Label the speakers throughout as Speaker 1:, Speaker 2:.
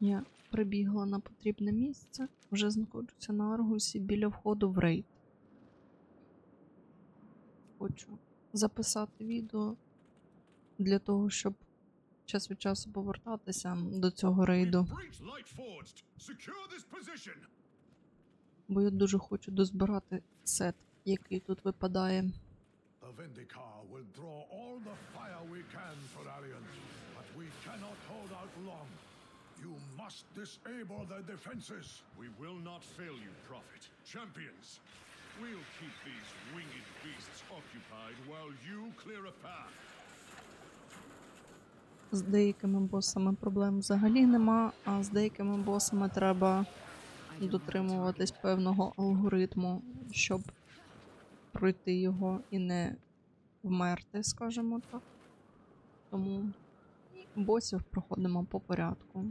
Speaker 1: Я прибігла на потрібне місце, вже знаходжуся на Аргусі біля входу в рейд. Хочу записати відео для того, щоб час від часу повертатися до цього рейду, бо я дуже хочу дозбирати сет, який тут випадає.
Speaker 2: Will draw all the fire we can for Alliance, but we cannot hold out long. You must disable their defenses. We will not fail you, Prophet. Champions, we'll keep these winged beasts occupied while you clear a path.
Speaker 1: З деякими босами проблем взагалі нема, а з деякими босами треба дотримуватись певного алгоритму, щоб пройти його і не вмерти, скажімо так. Тому босів проходимо по порядку.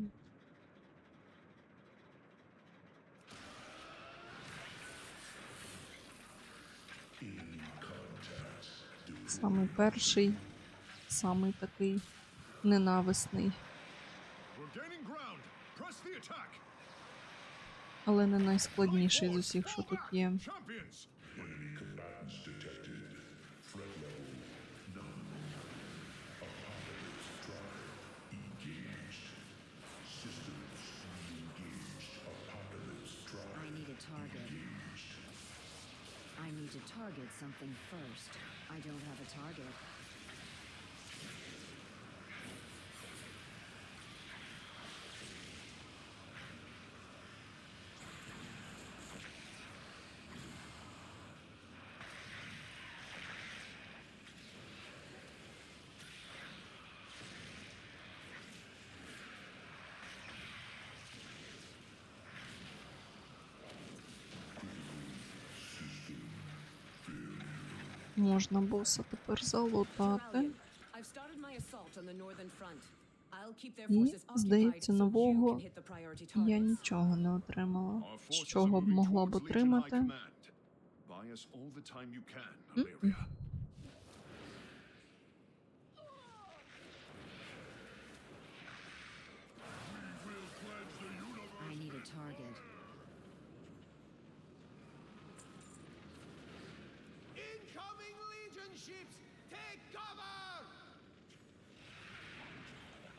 Speaker 1: Самий перший, самий такий ненависний, але не найскладніший з усіх, що тут є.
Speaker 3: Target something first. I don't have a target.
Speaker 1: Можна боса тепер залутати. І, здається, нового Я нічого не отримала, з чого б могла б отримати.
Speaker 3: I need a target.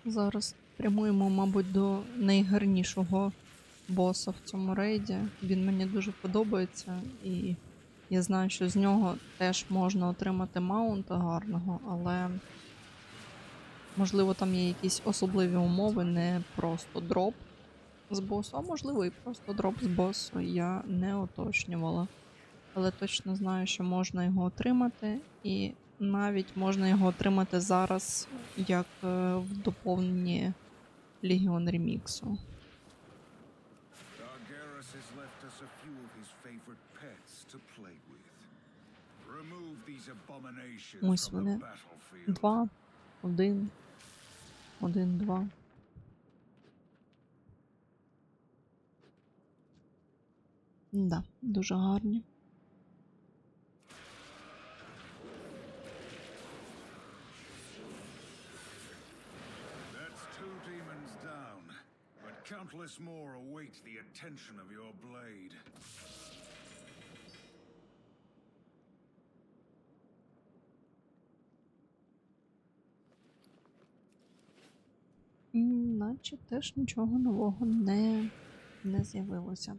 Speaker 1: Зараз прямуємо, мабуть, до найгарнішого боса в цьому рейді. Він мені дуже подобається, і я знаю, що з нього теж можна отримати маунта гарного, але можливо там є якісь особливі умови, не просто дроп з босу, а можливо і просто дроп з босу. Я не уточнювала. Але точно знаю, що можна його отримати, і навіть можна його отримати зараз як е, в доповненні Legion реміксу. Ось вони. Два, один, один, два. Да, дуже гарні.
Speaker 4: That's two demons down, but countless more await the attention of your blade.
Speaker 1: Наче теж нічого нового не, не з'явилося.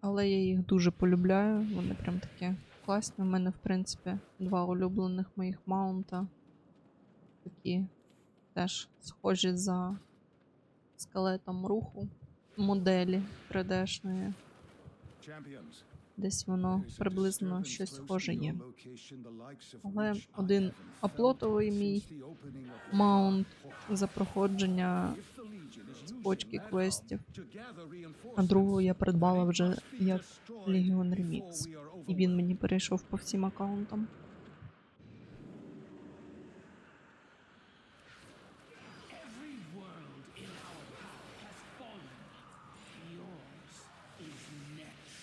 Speaker 1: Але я їх дуже полюбляю. Вони прям такі класні. У мене, в принципі, два улюблених моїх маунта. Такі теж схожі за скелетом руху моделі 3D-шної. Десь воно приблизно щось схоже є. Але один аплотовий мій маунт за проходження
Speaker 4: is
Speaker 1: почки квестів, а другу я придбала вже як
Speaker 4: we are
Speaker 1: І він мені перейшов по всім аккаунтам.
Speaker 5: Every world in our path has fallen. Yours is next.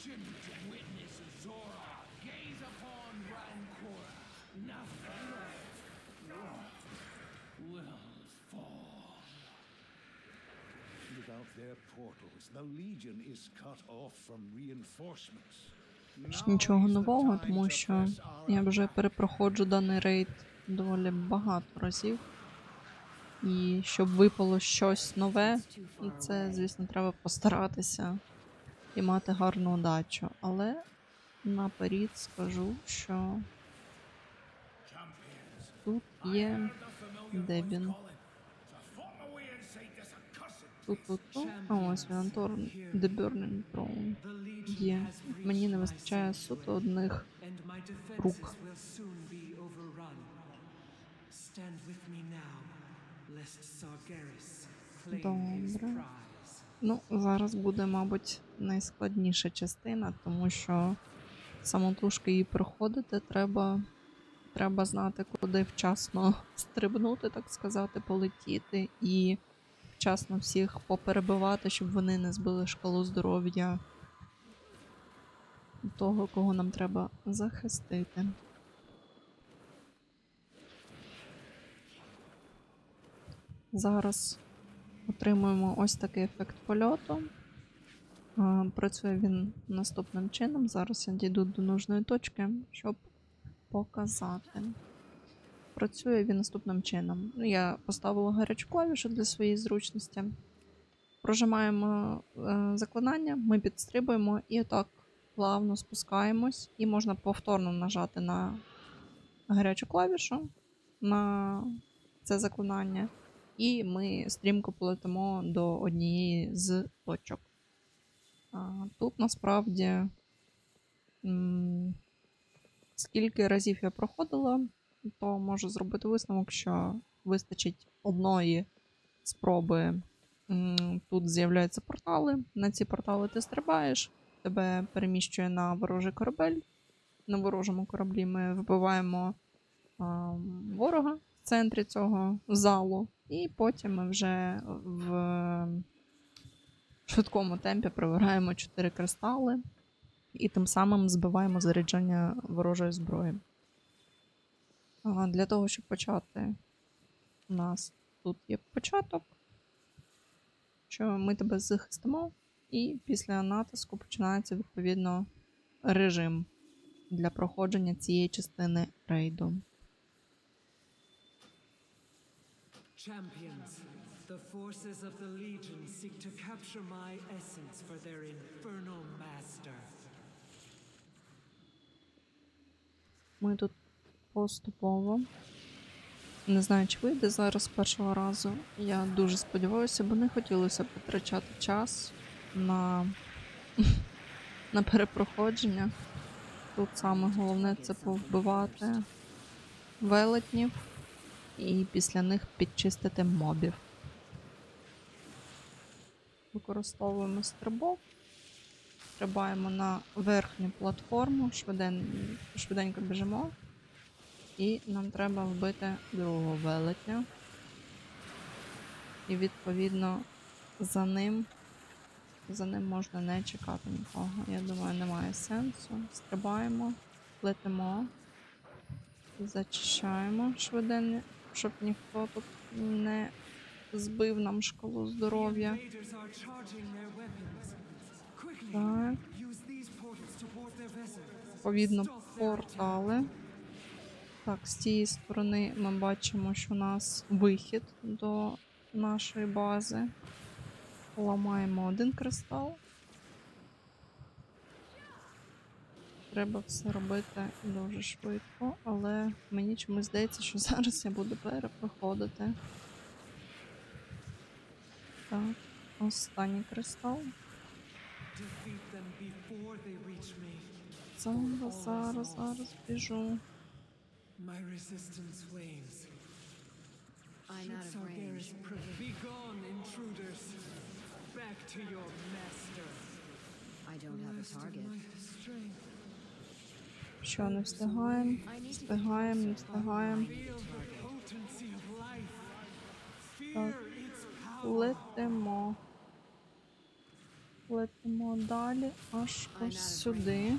Speaker 5: Legion witness Zora gaze upon Rancor. Nothing will fall.
Speaker 4: Without their portals, the Legion is cut off from reinforcements.
Speaker 1: Нічого нового, тому що я вже перепроходжу даний рейд доволі багато разів. І щоб випало щось нове, і це, звісно, треба постаратися і мати гарну удачу. Але наперед скажу, що тут є Дебін. Тут, тут, тут. А ось він Антор The Burning Throne. Є. Мені не вистачає суто одних рук.
Speaker 5: Stand with me now, lest Sargeras claim his prize.
Speaker 1: Ну, зараз буде, мабуть, найскладніша частина, тому що самотужки її проходити треба. Треба знати, куди вчасно стрибнути, так сказати, полетіти, і вчасно всіх поперебивати, щоб вони не збили шкалу здоров'я того, кого нам треба захистити. Зараз отримуємо ось такий ефект польоту. Працює він наступним чином. Зараз я дійду до нужної точки, щоб показати. Працює він наступним чином. Ну, Я поставила гарячу клавішу для своєї зручності. Прожимаємо е, заклинання, ми підстрибуємо і отак плавно спускаємось. І можна повторно нажати на гарячу клавішу на це заклинання і ми стрімко полетимо до однієї з точок. Тут насправді, скільки разів я проходила, то можу зробити висновок, що вистачить одної спроби. Тут з'являються портали. На ці портали ти стрибаєш, тебе переміщує на ворожий корабель. На ворожому кораблі ми вбиваємо ворога в центрі цього залу, і потім ми вже в швидкому темпі прибираємо 4 кристали і тим самим збиваємо заряджання ворожої зброї. А, Для того, щоб почати, у нас тут є початок, що ми тебе захистимо, і після натиску починається відповідно режим для проходження цієї частини рейду.
Speaker 5: Champions, the forces of the Legion seek to capture my essence for their infernal master.
Speaker 1: Ми тут поступово. Не знаю, чи вийде зараз першого разу. Я дуже сподіваюся, бо не хотілося витрачати час на, на перепроходження. Тут саме головне це повбивати велетнів і після них підчистити мобів. Використовуємо стрибок. Стрибаємо на верхню платформу, швиден... швиденько біжимо. І нам треба вбити другого велетня. І відповідно за ним. За ним можна не чекати нікого. Я думаю, немає сенсу. Стрибаємо, летимо, зачищаємо швиденько, щоб ніхто тут не збив нам шкалу здоров'я. Так. Відповідно,
Speaker 5: attack.
Speaker 1: портали. Так, з цієї сторони ми бачимо, що у нас вихід до нашої бази. Ламаємо один кристал. Треба все робити дуже швидко, але мені чомусь здається, що зараз я буду перепроходити. Так, останній кристал. Зараз, зараз, зараз біжу.
Speaker 5: My resistance wanes.
Speaker 3: I'm out of range.
Speaker 5: Be gone, intruders. Back to your master.
Speaker 3: I don't have a target.
Speaker 5: my strength.
Speaker 1: Що не встигаємо? Встигаємо, не встигаємо. Летимо. летимо далі, аж ось сюди.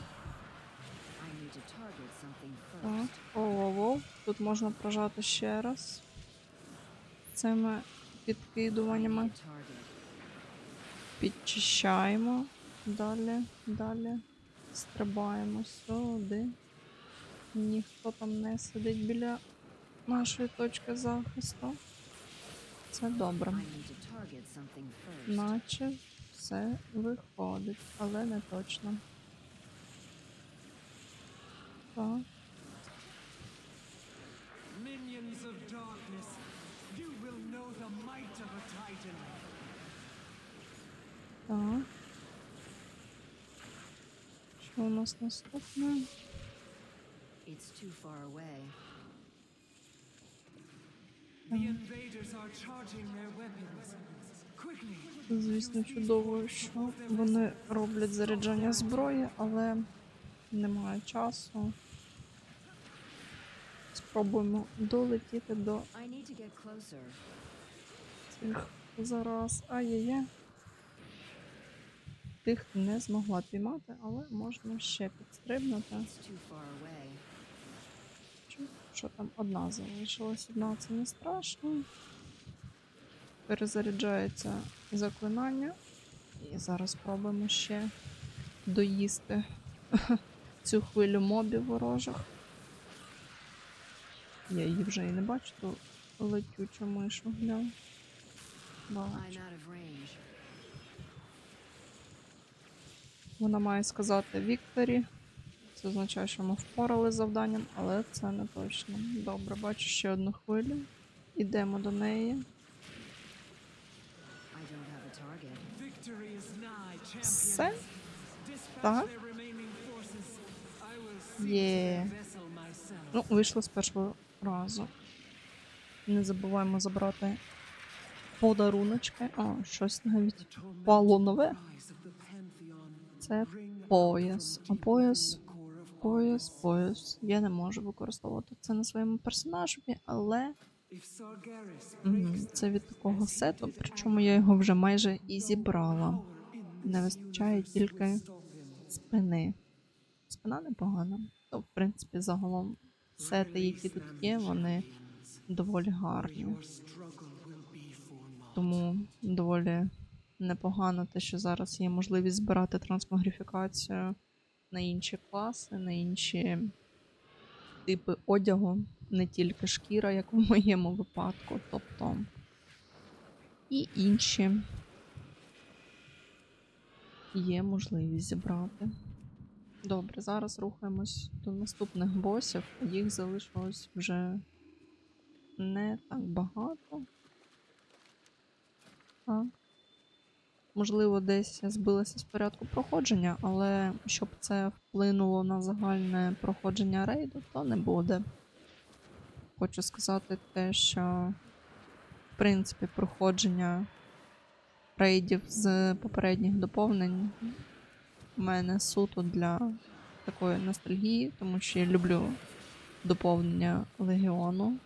Speaker 1: Так, Тут можна прожати ще раз. Цими підкидуваннями. Підчищаємо. Далі, далі. Стрибаємо сюди. Ніхто там не сидить біля нашої точки захисту. Це добре. Наче все виходить, але не точно. Так.
Speaker 5: Minions of darkness, you will know the might of a titan.
Speaker 1: Так. Що у нас наступне?
Speaker 3: It's too far away.
Speaker 5: The invaders are charging their weapons.
Speaker 1: Звісно, чудово, що вони роблять заряджання зброї, але немає часу. Спробуємо долетіти до
Speaker 3: I need to get closer.
Speaker 1: цих зараз. Ай-яй-яй. Тих не змогла піймати, але можна ще підстрибнути. Що там одна залишилась? Одна це не страшно. Перезаряджається заклинання. І зараз спробуємо ще доїсти цю хвилю мобів ворожих. Я її вже і не бачу, ту летючу мишу. Гля.
Speaker 3: I'm
Speaker 1: Бачу.
Speaker 3: out of range.
Speaker 1: Вона має сказати Вікторі. Це означає, що ми впорали з завданням, але це не точно. Добре, бачу ще одну хвилю. Ідемо до неї. Все. Так. Є. Ну, вийшло з першого разу. Не забуваємо забрати подаруночки. О, щось навіть впало нове.
Speaker 5: cries of the Pantheon
Speaker 1: Це пояс. А пояс, пояс, пояс. Я не можу використовувати це на своєму персонажі, але це від такого сету, причому я його вже майже і зібрала. Не вистачає тільки спини. Спина непогана. То, в принципі, загалом сети, які тут є, вони доволі гарні. Тому доволі непогано те, що зараз є можливість збирати трансмогрифікацію на інші класи, на інші типи одягу, не тільки шкіра, як в моєму випадку, тобто і інші є можливість зібрати. Добре, зараз рухаємось до наступних босів. Їх залишилось вже не так багато. Так. Можливо, десь я збилася з порядку проходження, але щоб це вплинуло на загальне проходження рейду, то не буде. Хочу сказати те, що в принципі проходження рейдів з попередніх доповнень у мене суто для такої ностальгії, тому що я люблю доповнення Легіону.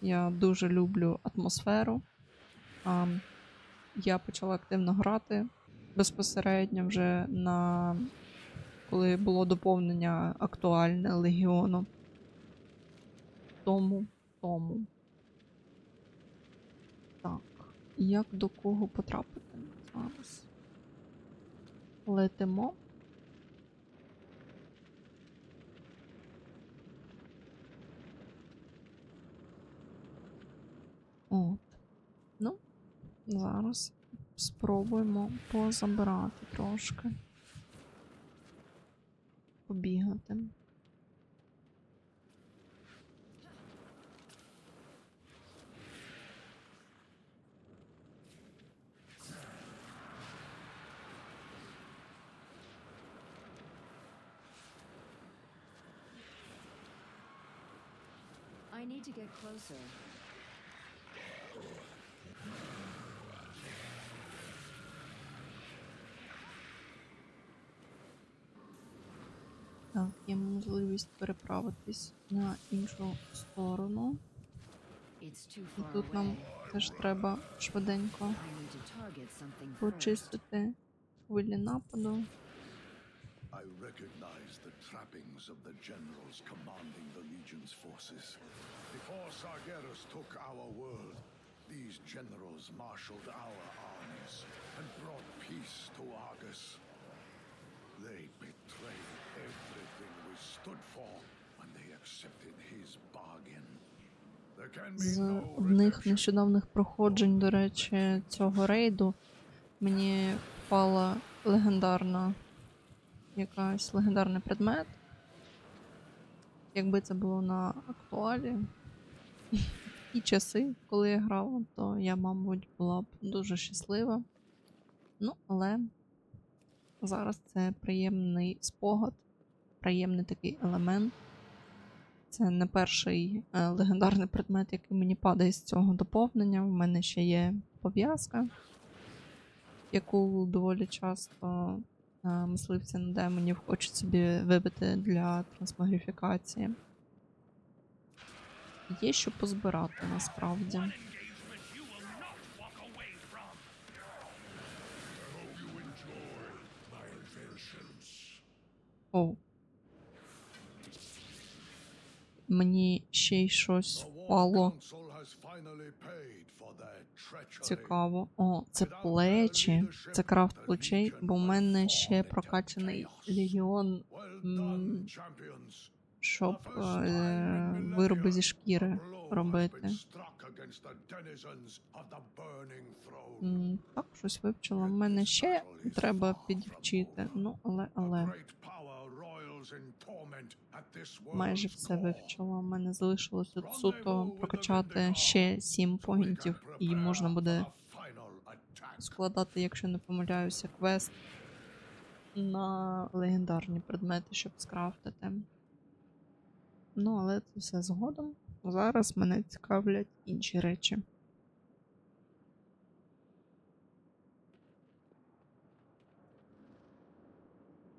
Speaker 1: Я дуже люблю атмосферу. Я почала активно грати безпосередньо вже на коли було доповнення актуальне Легіону. Тому, тому. Так. Як до кого потрапити зараз? Летимо. От. Зараз спробуємо позабирати трошки. Побігати.
Speaker 3: I need to get closer.
Speaker 1: Так, є можливість переправитись на іншу сторону. І тут нам теж треба швиденько почистити хвилі нападу.
Speaker 2: I recognize the trappings of the generals commanding the Legion's forces. Before Sargeras took our world, these generals marshaled our armies and brought peace to Argus. They betrayed everything we stood for when they accepted his bargain.
Speaker 1: З одних нещодавних проходжень, до речі, цього рейду мені впала легендарна якась легендарний предмет. Якби це було на актуалі і часи, коли я грала, то я, мабуть, була б дуже щаслива. Ну, але зараз це приємний спогад, приємний такий елемент. Це не перший е, легендарний предмет, який мені падає з цього доповнення. У мене ще є пов'язка, яку доволі часто е, мисливці на демонів хочуть собі вибити для трансмогрифікації. Є що позбирати насправді. О. Мені ще й щось впало. Цікаво. О, це плечі. Це крафт плечей, бо в мене ще прокачаний легіон, щоб е, вироби зі шкіри робити. Так, щось вивчила. В мене ще треба підвчити. Ну, але, але майже все вивчила. У мене залишилось тут суто прокачати ще 7 поінтів, і можна буде складати, якщо не помиляюся, квест на легендарні предмети, щоб скрафтити. Ну, але це все згодом. Зараз мене цікавлять інші речі.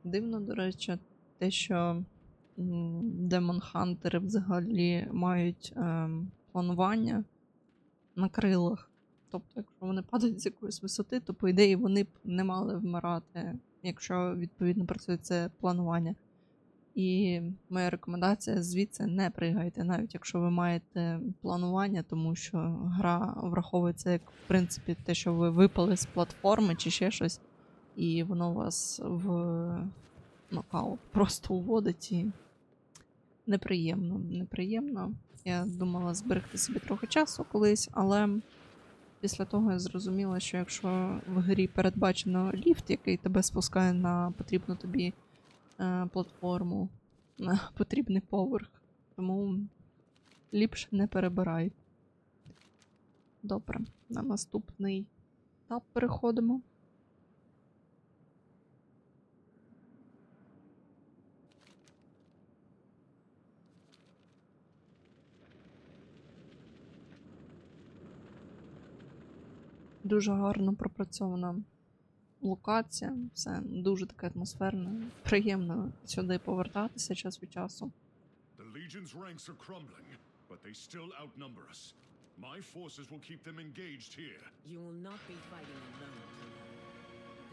Speaker 1: Дивно, до речі, те, що демон хантери взагалі мають ем, планування на крилах. Тобто, якщо вони падають з якоїсь висоти, то по ідеї вони б не мали вмирати, якщо відповідно працює це планування. І моя рекомендація звідси не пригайте, навіть якщо ви маєте планування, тому що гра враховується як в принципі те, що ви випали з платформи чи ще щось, і воно вас в нокаут просто уводить і неприємно. Неприємно. Я думала зберегти собі трохи часу колись, але після того я зрозуміла, що якщо в грі передбачено ліфт, який тебе спускає на потрібну тобі е, платформу, на потрібний поверх, тому ліпше не перебирай. Добре, на наступний етап переходимо. Дуже гарно пропрацьована локація, все дуже таке атмосферне. Приємно сюди повертатися час від часу.
Speaker 2: The Legion's ranks are crumbling, but they still outnumber us. My forces will keep them engaged here.
Speaker 6: You will not be fighting alone.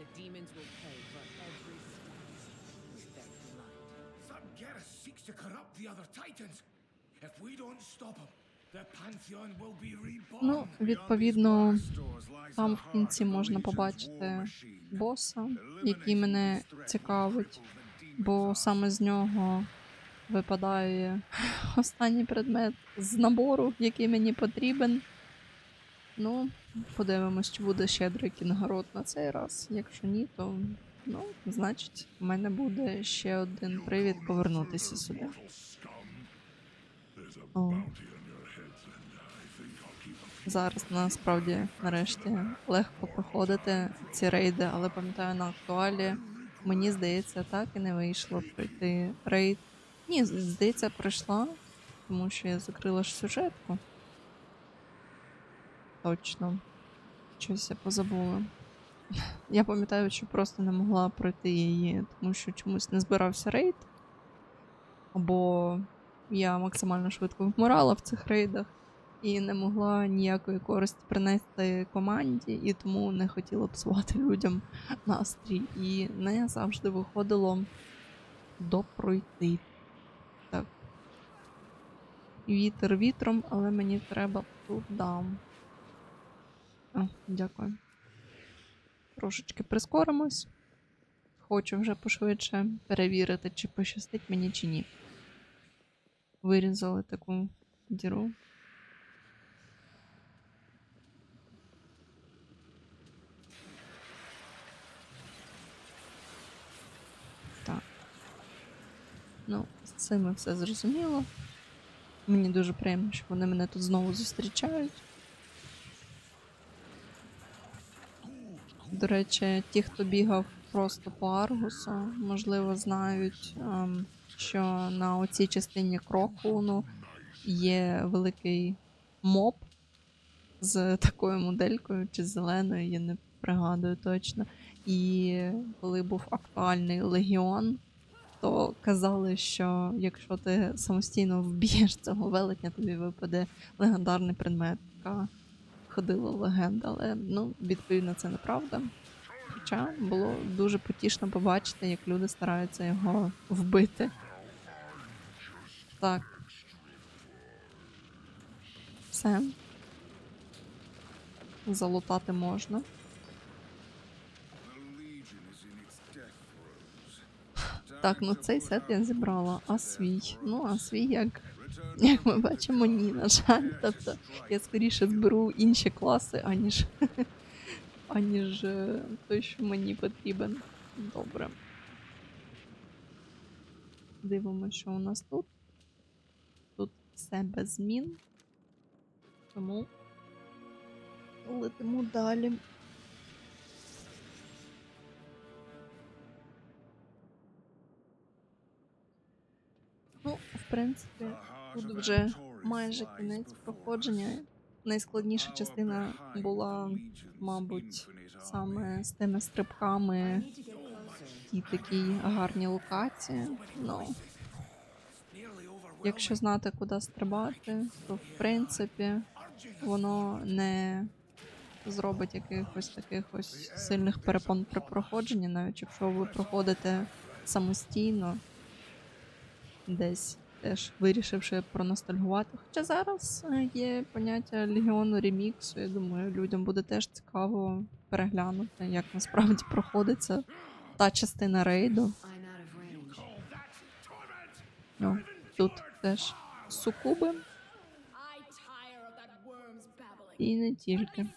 Speaker 6: The demons will pay for every slice of their blood.
Speaker 7: Some Sargeras seeks to corrupt the other titans. If we don't stop him,
Speaker 1: Ну, відповідно, там в кінці можна побачити боса, який мене цікавить, бо саме з нього випадає останній предмет з набору, який мені потрібен. Ну, подивимось, чи буде щедрий кінгород на цей раз. Якщо ні, то ну, значить, в мене буде ще один привід повернутися сюди. О. Зараз насправді нарешті легко проходити ці рейди, але пам'ятаю на актуалі. Мені здається, так і не вийшло пройти рейд. Ні, здається, пройшла, тому що я закрила ж сюжетку. Точно. Щось я позабула. Я пам'ятаю, що просто не могла пройти її, тому що чомусь не збирався рейд. Або я максимально швидко вмирала в цих рейдах. І не могла ніякої користі принести команді, і тому не хотіла псувати людям настрій. І не завжди виходило допройти. Так. Вітер вітром, але мені треба туди. Дякую. Трошечки прискоримось. Хочу вже пошвидше перевірити, чи пощастить мені, чи ні. Вирізали таку діру. Ну, з цим все зрозуміло. Мені дуже приємно, що вони мене тут знову зустрічають. До речі, ті, хто бігав просто по Аргусу, можливо, знають, ем, що на оцій частині Крокуну є великий моб з такою моделькою чи зеленою, я не пригадую точно. І коли був актуальний легіон, то казали, що якщо ти самостійно вб'єш цього велетня, тобі випаде легендарний предмет. Така ходила легенда, але ну, відповідно, це неправда. Хоча було дуже потішно побачити, як люди стараються його вбити. Так. Все. Залутати можна.
Speaker 4: The Legion is in its death throes.
Speaker 1: Так, ну цей сет я зібрала, а свій. Ну, а свій як, як ми бачимо, ні, на жаль. Тобто я скоріше зберу інші класи, аніж, аніж е, той, що мені потрібен. Добре. Дивимося, що у нас тут. Тут все без змін. Тому летимо далі. Принципі, тут вже майже кінець проходження. Найскладніша частина була, мабуть, саме з тими стрибками, ті такі гарні локації. Ну, якщо знати, куди стрибати, то в принципі воно не зробить якихось таких ось сильних перепон при проходженні, навіть якщо ви проходите самостійно, десь теж вирішивши проностальгувати. Хоча зараз е, є поняття легіону реміксу. Я думаю, людям буде теж цікаво переглянути, як насправді проходиться та частина рейду. Ну, тут теж сукуби і не тільки.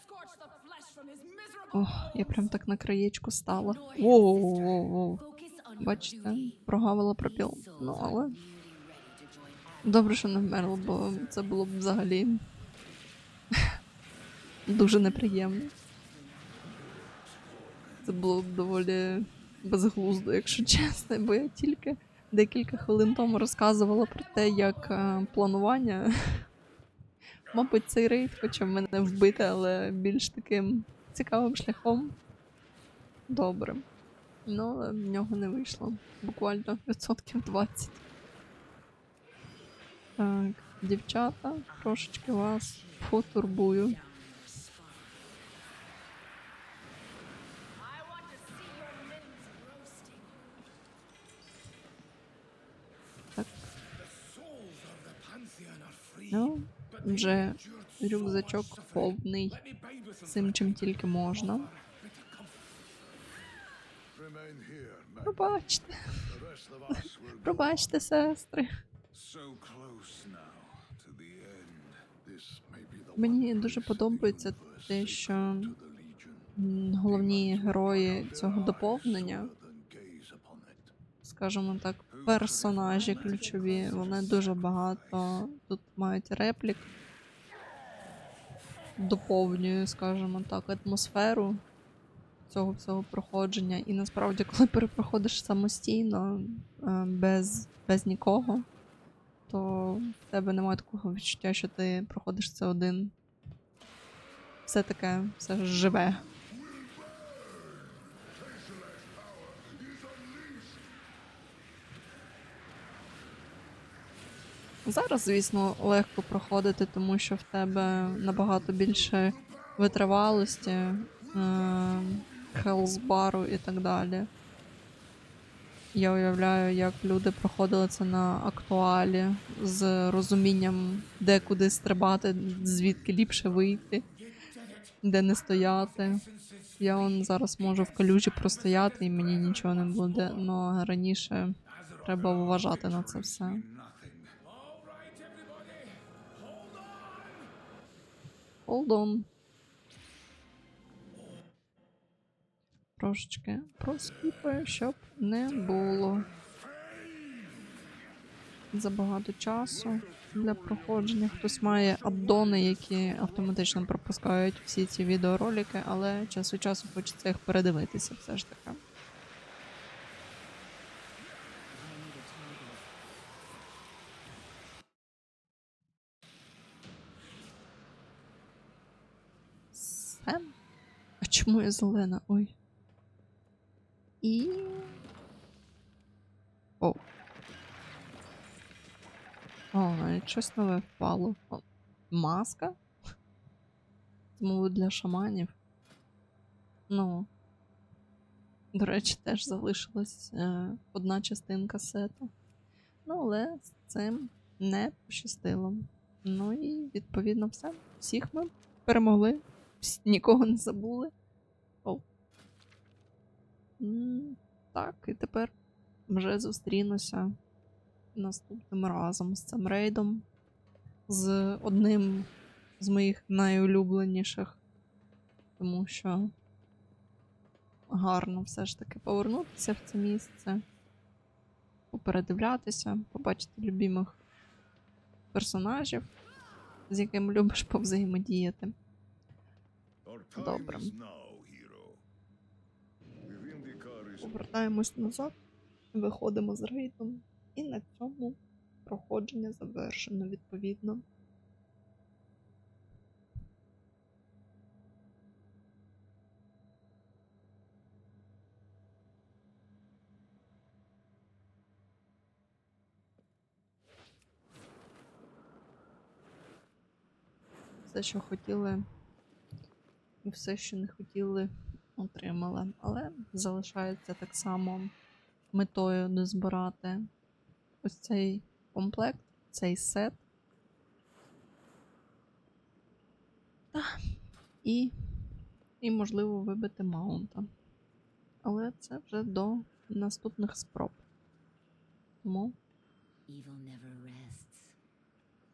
Speaker 1: Ох, я прям так на краєчку стала. Воу-воу-воу. Бачите, прогавила пропіл. Ну, але добре, що не вмерла, бо це було б взагалі дуже неприємно. Це було б доволі безглуздо, якщо чесно, бо я тільки декілька хвилин тому розказувала про те, як е, планування. Мабуть, цей рейд хоче мене вбити, але більш таким цікавим шляхом. Добре. Ну, в нього не вийшло. Буквально відсотків 20. Так, дівчата, трошечки вас потурбую. Ну, вже рюкзачок повний цим, чим тільки можна. Пробачте, пробачте, сестри. Мені дуже подобається те, що головні герої цього доповнення, скажімо так, персонажі ключові, вони дуже багато тут мають реплік. Доповнює, скажімо так, атмосферу цього всього проходження. І насправді, коли перепроходиш самостійно, е, без, без нікого, то в тебе немає такого відчуття, що ти проходиш це один. Все таке, все живе. Зараз, звісно, легко проходити, тому що в тебе набагато більше витривалості, е, хелсбару і так далі. Я уявляю, як люди проходили це на актуалі з розумінням, де куди стрибати, звідки ліпше вийти, де не стояти. Я он зараз можу в калюжі простояти і мені нічого не буде, але раніше треба вважати на це все. Hold on. Трошечки проскіпаю, щоб не було забагато часу для проходження. Хтось має аддони, які автоматично пропускають всі ці відеоролики, але час від часу хочеться їх передивитися все ж таки. А чому я зелена? Ой. І. О. О, навіть щось нове впало. О, маска? Мабуть, для шаманів. Ну. До речі, теж залишилась е, одна частинка сету. Ну, але з цим не пощастило. Ну і відповідно все. Всіх ми перемогли. Нікого не забули. Так, і тепер вже зустрінуся наступним разом з цим рейдом. З одним з моїх найулюбленіших. Тому що гарно все ж таки повернутися в це місце, попередивлятися, побачити любимих персонажів, з якими любиш повзаємодіяти. Добре.
Speaker 4: is now, hero. The Vindicar is
Speaker 1: Повертаємось назад, виходимо з рейдом, і на цьому проходження завершено відповідно. Все, що хотіли, і все, що не хотіли, отримали. Але залишається так само метою не збирати ось цей комплект, цей сет. І, і можливо, вибити маунта. Але це вже до наступних спроб. Тому.